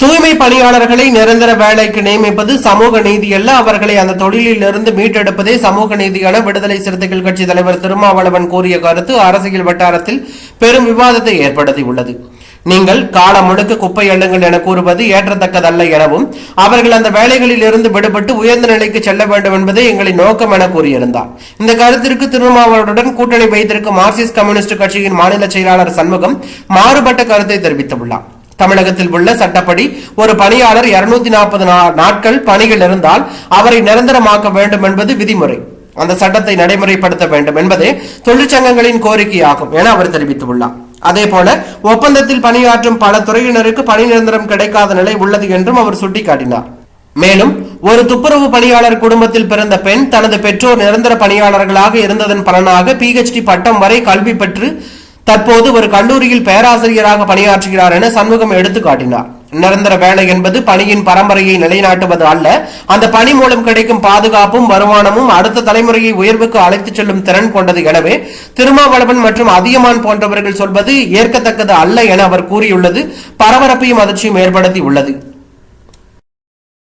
தூய்மை பணியாளர்களை நிரந்தர வேலைக்கு நியமிப்பது சமூக நீதி அல்ல. அவர்களை அந்த தொழிலில் இருந்து மீட்டெடுப்பதே சமூக நீதியான விடுதலை சிறுத்தைகள் கட்சி தலைவர் திருமாவளவன் கூறிய கருத்து அரசியல் வட்டாரத்தில் பெரும் விவாதத்தை ஏற்படுத்தியுள்ளது. நீங்கள் காலம் முழுக்க குப்பை எண்ணுங்கள் என கூறுவது ஏற்றத்தக்கதல்ல எனவும் அவர்கள் அந்த வேலைகளில் இருந்து விடுபட்டு உயர்ந்த நிலைக்கு செல்ல வேண்டும் என்பதே எங்களின் நோக்கம் என கூறியிருந்தார். இந்த கருத்திற்கு திருமாவளவனுடன் கூட்டணி வைத்திருக்கும் மார்க்சிஸ்ட் கம்யூனிஸ்ட் கட்சியின் மாநில செயலாளர் சண்முகம் மாறுபட்ட கருத்தை தெரிவித்துள்ளார். தமிழகத்தில் உள்ள சட்டப்படி ஒரு பணியாளர் இருநூத்தி நாற்பது நாட்கள் பணியில் இருந்தால் அவரை நிரந்தரமாக்க வேண்டும் என்பது விதிமுறை. அந்த சட்டத்தை நடைமுறைப்படுத்த வேண்டும் என்பதே தொழிற்சங்கங்களின் கோரிக்கையாகும் என அவர் தெரிவித்துள்ளார். அதே போல ஒப்பந்தத்தில் பணியாற்றும் பல துறையினருக்கு பணி நிரந்தரம் கிடைக்காத நிலை உள்ளது என்றும் அவர் சுட்டிக்காட்டினார். மேலும் ஒரு துப்புரவு பணியாளர் குடும்பத்தில் பிறந்த பெண் தனது பெற்றோர் நிரந்தர பணியாளர்களாக இருந்ததன் பலனாக பிஹெச்டி பட்டம் வரை கல்வி பெற்று தற்போது ஒரு கல்லூரியில் பேராசிரியராக பணியாற்றுகிறார் என சண்முகம் எடுத்து காட்டினார். நிரந்தர வேலை என்பது பணியின் பரம்பரையை நிலைநாட்டுவது அல்ல. அந்த பணி மூலம் கிடைக்கும் பாதுகாப்பும் வருமானமும் அடுத்த தலைமுறையை உயர்வுக்கு அழைத்துச் செல்லும் திறன் கொண்டது. எனவே திருமாவளவன் மற்றும் அதியமான் போன்றவர்கள் சொல்வது ஏற்கத்தக்கது அல்ல என அவர் கூறியுள்ளது. பரபரப்பையும் அதிர்ச்சியும் ஏற்படுத்தி உள்ளது